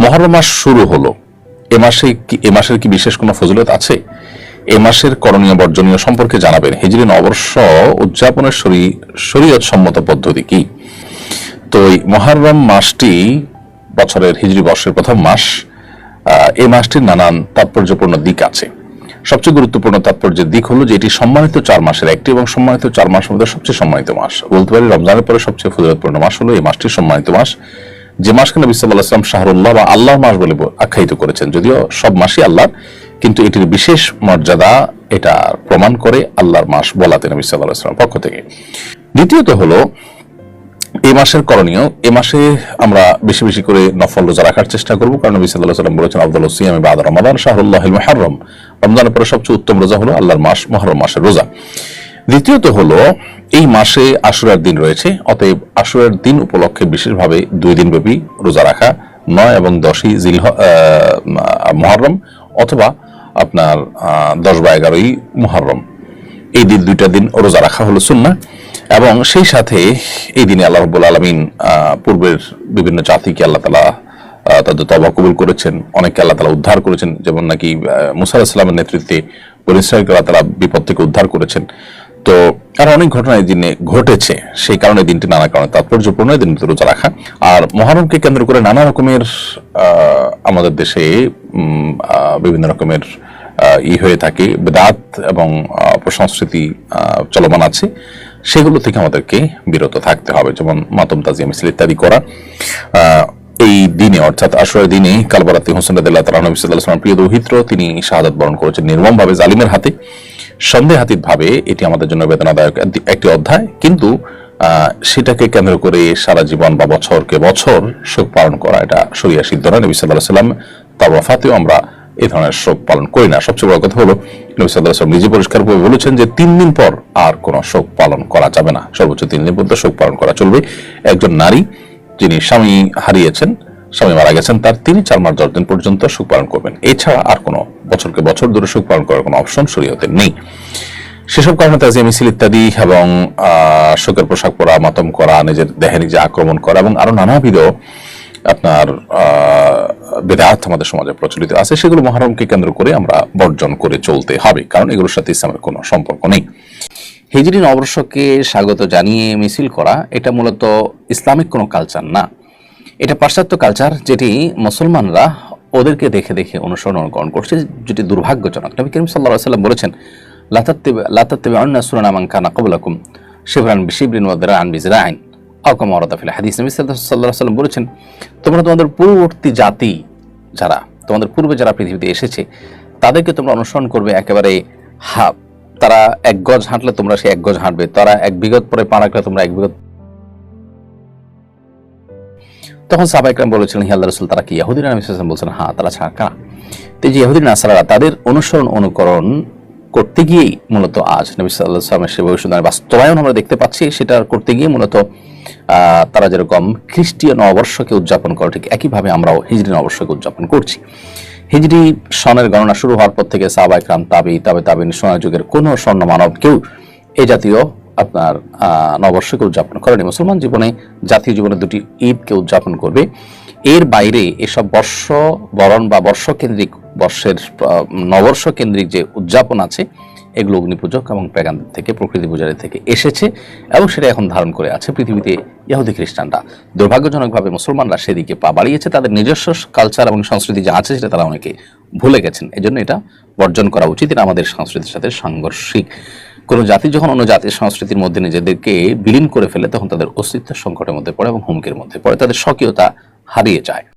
মহরম মাস শুরু হলো। এ মাসে কি এ মাসের কি বিশেষ কোনো ফজিলত আছে? এ মাসের করণীয় বর্জনীয় সম্পর্কে জানাবেন হিজরি নববর্ষ উদযাপনের শরী- শরীয়ত সম্মত পদ্ধতি কি? তো এই মহরম মাসটি বছরের হিজরি বর্ষের প্রথম মাস এই মাসটির নানান তাৎপর্যপূর্ণ দিক আছে। সবচেয়ে গুরুত্বপূর্ণ তাৎপর্যের দিক হলো যে এটি সম্মানিত চার মাসের একটি এবং সম্মানিত চার মাসের মধ্যে সবচেয়ে সম্মানিত মাস। বলতে পারি রমজানের পরে সবচেয়ে ফজিলতপূর্ণ মাস হলো এই মাসটি সম্মানিত মাস। যে মাসকে নবী সাল্লাহ শাহরুল্লাহ বা আল্লাহর মাস বলে আখ্যায়িত করেছেন। যদিও সব মাসই আল্লাহর, কিন্তু এটির বিশেষ মর্যাদা এটা প্রমাণ করে আল্লাহর মাস বলাতে নবী সাল্লাহ পক্ষ থেকে। দ্বিতীয়ত হলো এই মাসের করণীয়, এ মাসে আমরা বেশি বেশি করে নফল রোজা রাখার চেষ্টা করব। কারণ নবী আলাইহি সাল্লাম বলেছেন আব্দুল সিয়াম বাদ রমাদান শাহরুল্লাহিল মুহাররম। রমজানের পরে সবচেয়ে উত্তম রোজা হলো আল্লাহর মাস, মুহররম মাসের রোজা। দ্বিতীয়ত হলো, এই মাসে আশুরার দিন রয়েছে, অতএব আশুরার দিন উপলক্ষে বিশেষভাবে দুই দিন ব্যাপী রোজা রাখা, নয় এবং দশই জিল মহরম অথবা আপনার দশ বা এগারোই মুহররম। এই দিন দুইটা দিন রোজা রাখা হলো সুন্না এবং সেই সাথে এই দিনে আল্লাহ রব্বুল আলমিন পূর্বের বিভিন্ন জাতিকে আল্লাহ তালা তাদের তবা কবুল করেছেন, অনেককে আল্লাহ তালা উদ্ধার করেছেন, যেমন নাকি মুসা ইসলামের নেতৃত্বে বনিসাইকে আল্লাহ তালা বিপদ থেকে উদ্ধার করেছেন। তো আর অনেক ঘটনা এই দিনে ঘটেছে। সেই কারণে দিনটি নানা কারণে তাৎপর্যপূর্ণ। দিনটি রোজা রাখা আর মহরমকে কেন্দ্র করে নানা রকমের আমাদের দেশে বিভিন্ন রকমের ই হয়ে থাকে। বেদাত এবং আহ, চলমান আছে। সেগুলো থেকে আমাদেরকে বিরত থাকতে হবে। যেমন মাতম তাজিয়া মিছিল ইত্যাদি করা। এই দিনে অর্থাৎ আসরের দিনে কালবারাতি হোসেন রাদিয়াল্লাহু তাআলা নবী ওয়াসাল্লাম প্রিয় দৌহিত্র তিনি শাহাদাত বরণ করেছেন নির্মমভাবে জালিমের হাতে। সন্দেহাতীত ভাবে এটি আমাদের জন্য বেদনাদায়ক একটি- অধ্যায়, কিন্তু সেটাকে কেন্দ্র করে সারা জীবন বা বছরকে বছর শোক পালন করা, এটা সরিয়া সিদ্ধ নয়। নবী সাল্লাহ সাল্লাম তার ওয়াফাতেও আমরা এই ধরনের শোক পালন করি না। সবচেয়ে বড় কথা হলো, নবী সাল্লাহ সাল্লাম নিজে পরিষ্কার করে বলেছেন যে তিন দিন পর আর কোনো শোক পালন করা যাবে না। সর্বোচ্চ তিন দিন পর্যন্ত শোক পালন করা চলবে। একজন নারী যিনি স্বামী হারিয়েছেন, স্বামী মারা গেছেন, তার তিনি চার মাস দশ দিন পর্যন্ত শোক পালন করবেন। এছাড়া আর কোনো বছরকে বছর ধরে শোক পালন করার কোনো অপশন শরীয়তে নেই। সেসব কারণে তাজিয়া মিছিল ইত্যাদি এবং শোকের পোশাক পরা, মাতম করা, নিজের দেহে নিজে আক্রমণ করা এবং আরও নানাবিধ আপনার বেদাত আমাদের সমাজে প্রচলিত আছে, সেগুলো মহরমকে কেন্দ্র করে আমরা বর্জন করে চলতে হবে, কারণ এগুলোর সাথে ইসলামের কোনো সম্পর্ক নেই। হিজরি নববর্ষকে স্বাগত জানিয়ে মিছিল করা, এটা মূলত ইসলামিক কোনো কালচার না। এটা পাশ্চাত্য কালচার যেটি মুসলমানরা ওদেরকে দেখে দেখে অনুসরণ অনুকরণ করছে, যেটি দুর্ভাগ্যজনক। নবী করিম সাল্লাহ সাল্লাম বলেছেন লাতাত্তেবে অন্য সুরানামান কানা কবলাকুম শিবরান বিশিবরিন ওয়াদরা আন বিজরা আইন আকম ওরাদাফিল হাদিস। নবী সাল্লাহ সাল্লাম বলেছেন, তোমরা তোমাদের পূর্ববর্তী জাতি যারা, তোমাদের পূর্বে যারা পৃথিবীতে এসেছে, তাদেরকে তোমরা অনুসরণ করবে একেবারে হা তারা এক গজ হাঁটলে তোমরা সে এক গজ হাঁটবে, তারা এক বিগত পরে পা রাখলে তোমরা এক বিগত তখন সাহাবাইকরাম বলেছিলেন, হি আল্লাহ রসুল, তারা কি ইয়াহুদিন আমি বলছেন হ্যাঁ তারা ছাড়া। কারা তো যে ইহুদিন নাসারারা, তাদের অনুসরণ, অনুকরণ করতে গিয়েই মূলত আজ নবী সাল্লাহ সাল্লামের সে ভবিষ্যৎ বাস্তবায়ন আমরা দেখতে পাচ্ছি, সেটা করতে গিয়ে মূলত তারা যেরকম খ্রিস্টীয় নববর্ষকে উদযাপন করে, ঠিক একইভাবে আমরাও হিজরি নববর্ষকে উদযাপন করছি। হিজড়ি সনের গণনা শুরু হওয়ার পর থেকে সাহবাইকরাম তাবি, তাবে তাবিন, সোনার যুগের কোনো স্বর্ণ মানব কেউ এই জাতীয় আপনার নববর্ষকে উদযাপন করেনি। মুসলমান জীবনে জাতীয় জীবনে দুটি ঈদকে উদযাপন করবে। এর বাইরে এসব বর্ষ বরণ বা বর্ষ কেন্দ্রিক বর্ষের আহ, নববর্ষ কেন্দ্রিক যে উদযাপন আছে এগুলো অগ্নিপূজক এবং প্যাগানদের থেকে প্রকৃতি পূজারী থেকে এসেছে এবং সেটা এখন ধারণ করে আছে পৃথিবীতে ইহুদি খ্রিস্টানরা। দুর্ভাগ্যজনকভাবে মুসলমানরা সেদিকে পা বাড়িয়েছে। তাদের নিজস্ব কালচার এবং সংস্কৃতি যা আছে সেটা তারা অনেকে ভুলে গেছেন। এজন্য এটা বর্জন করা উচিত। এটা আমাদের সংস্কৃতির সাথে সাংঘর্ষিক। কোনো জাতি যখন অন্য জাতির সংস্কৃতির মধ্যে নিজেদেরকে বিলীন করে ফেলে, তখন তাদের অস্তিত্বের সংকটের মধ্যে পড়ে এবং হুমকির মধ্যে পড়ে। তাদের স্বকীয়তা হারিয়ে যায়।